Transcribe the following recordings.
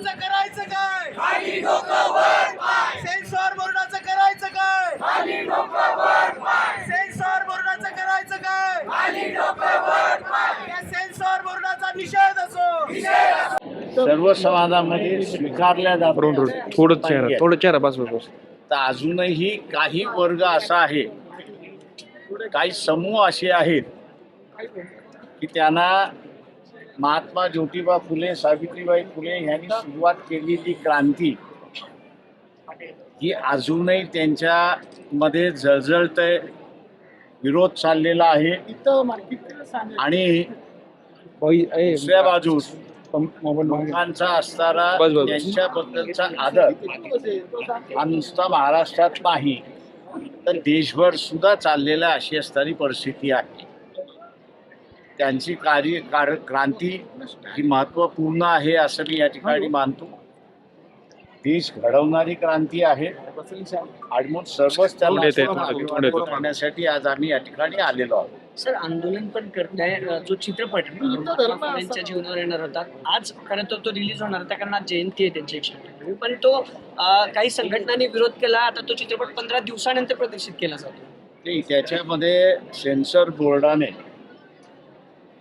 बोर्डाचं करायचं काय? सेन्सॉर बोर्डाचं करायचं काय? सेन्सॉर बोर्डाचं करायचं काय? या सेन्सॉर बोर्डाचा निषेध असो. सर्व समाजामध्ये स्वीकारल्या जातात थोडं चेहरा थोडं चेहरा बस बस बस. तर अजूनही काही वर्ग असा आहे काही समूह असे आहेत की त्यांना महात्मा ज्योतिबा फुले सावित्रीबाई फुले यांनी सुरुवात केलेली क्रांती ही अजूनही त्यांच्या मध्ये जळजळतय विरोध चाललेला आहे आणि दुसऱ्या बाजूस. लोकांचा असणारा. त्यांच्याबद्दलचा आदर हा नुसता महाराष्ट्रात नाही तर देशभर सुद्धा चाललेला अशी असणारी परिस्थिती आहे त्यांची कार्य कार क्रांती ही महत्त्वपूर्ण आहे असं मी या ठिकाणी मानतो. देश घडवणारी क्रांती आहे. आणि मग सर्वच त्याला. करण्यासाठी आज आम्ही या ठिकाणी आलेलो आहोत. सर आंदोलन पण करताय. जो चित्रपट फुलेंच्या जीवनावर येणार होता. आज खरं तर तो रिलीज होणार. होता कारण आज जयंती आहे त्यांची एकशे. पण तो काही संघटनांनी विरोध केला. आता तो चित्रपट पंधरा दिवसानंतर प्रदर्शित केला जातो. ते त्याच्यामध्ये सेन्सर बोर्डाने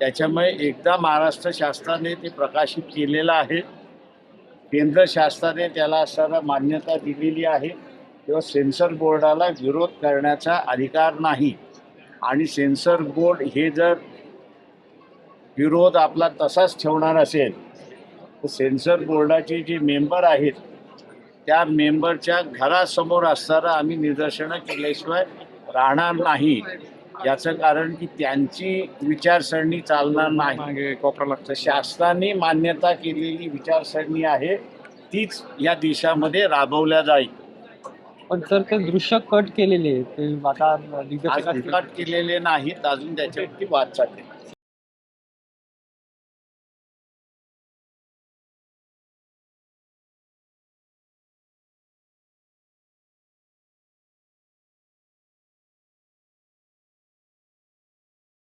त्याच्यामुळे एकदा महाराष्ट्र शासनाने ते प्रकाशित केलेलं आहे. केंद्र शासनाने त्याला असणारा मान्यता दिलेली आहे. तेव्हा सेन्सर बोर्डाला विरोध करण्याचा अधिकार नाही. आणि सेन्सर बोर्ड हे जर विरोध आपला तसाच ठेवणार असेल तर सेन्सर बोर्डाचे जे मेंबर आहेत त्या मेंबरच्या घरासमोर असताना आम्ही निदर्शनं केल्याशिवाय राहणार नाही. याचं कारण की त्यांची विचारसरणी चालणार नाही. शासनाने मान्यता केलेली विचारसरणी आहे तीच या देशामध्ये राबवल्या जाईल. पण सर ते दृश्य कट केलेले आहे ते आता आज कट केलेले नाहीत अजून त्याच्यावरती वाद चालले